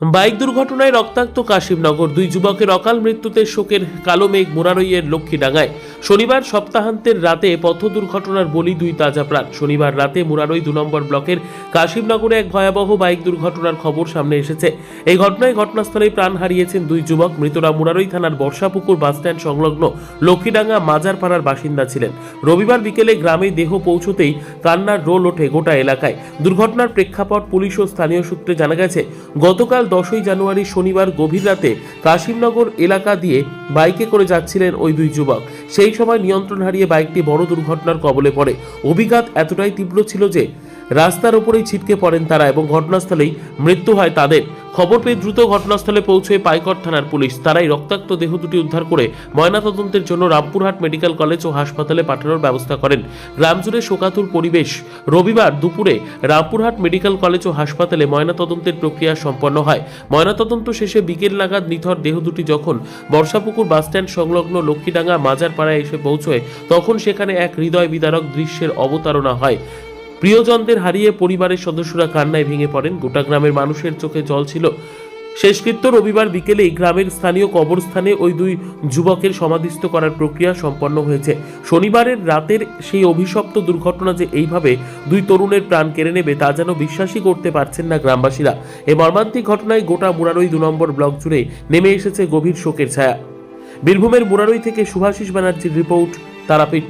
Bike দুর্ঘটনায় রক্তাক্ত কাশিমনগর। দুই যুবকের অকাল মৃত্যুতে শোকের কালো মেঘ মোরারইয়ের লক্ষ্মীডাঙ্গায়। শনিবার সপ্তাহান্তের রাতে পথ দুর্ঘটনার বলি দুই তাজা প্রাণ। শনিবার রাতে মুরারই দু নম্বর ব্লকের কাশিমনগরে এক ভয়াবহ বাইক দুর্ঘটনার খবর সামনে এসেছে। এই ঘটনায় ঘটনাস্থলেই প্রাণ হারিয়েছেন দুই যুবক। মৃতরা মুরারই থানার বর্ষাপুকুর বাসস্ট্যান্ড সংলগ্ন লক্ষ্মীডাঙ্গা মাজারপাড়ার বাসিন্দা ছিলেন। রবিবার বিকেলে গ্রামে দেহ পৌঁছতেই কান্নার রোল ওঠে গোটা এলাকায়। দুর্ঘটনার প্রেক্ষাপট পুলিশ ও স্থানীয় সূত্রে জানা গেছে, গতকাল দশই জানুয়ারি শনিবার গভীর রাতে কাশিমনগর এলাকা দিয়ে বাইকে করে যাচ্ছিলেন ওই দুই যুবক। সেই সময় নিয়ন্ত্রণ হারিয়ে বাইকটি বড় দুর্ঘটনার কবলে পড়ে। অভিঘাত এতটাই তীব্র ছিল যে রাস্তার ওপরেই ছিটকে পড়েন তারা এবং ঘটনাস্থলেই মৃত্যু হয় তাদের। খবর পেয়ে দ্রুত ঘটনাস্থলে পৌঁছে পাইকট থানার পুলিশ। তারাই রক্তাক্ত দেহ দুটি উদ্ধার করে ময়নাতদন্তের জন্য রামপুরহাট মেডিকেল কলেজ ও হাসপাতালে পাঠানোর ব্যবস্থা করেন। গ্রাম জুড়ে শোকাতুর পরিবেশ। রবিবার দুপুরে রামপুরহাট মেডিকেল কলেজ ও হাসপাতালে ময়নাতদন্তের প্রক্রিয়া সম্পন্ন হয়। ময়নাতদন্ত শেষে বিকেল নাগাদ নিথর দেহ দুটি যখন বর্ষাপুকুর বাসস্ট্যান্ড সংলগ্ন লক্ষ্মীডাঙ্গা মাজারপাড়ায় এসে পৌঁছয়, তখন সেখানে এক হৃদয় বিদারক দৃশ্যের অবতারণা হয়। প্রিয়জনদের হারিয়ে পরিবারের সদস্যরা কান্নায় ভেঙে পড়েন। গোটা গ্রামের মানুষের চোখে জল ছিল। শেষকৃত্য রবিবার বিকেলেই গ্রামের স্থানীয় কবরস্থানে ওই দুই যুবকের সমাধিস্থ করার প্রক্রিয়া সম্পন্ন হয়েছে। শনিবারের রাতের সেই অভিশপ্ত দুর্ঘটনা যে এইভাবে দুই তরুণের প্রাণ কেড়ে নেবে তা যেন বিশ্বাসই করতে পারছেন না গ্রামবাসীরা। এই মর্মান্তিক ঘটনায় গোটা মুরারই দু নম্বর ব্লক জুড়ে নেমে এসেছে গভীর শোকের ছায়া। বীরভূমের মুরারই থেকে সুভাষিস ব্যানার্জির রিপোর্ট, তারাপীঠ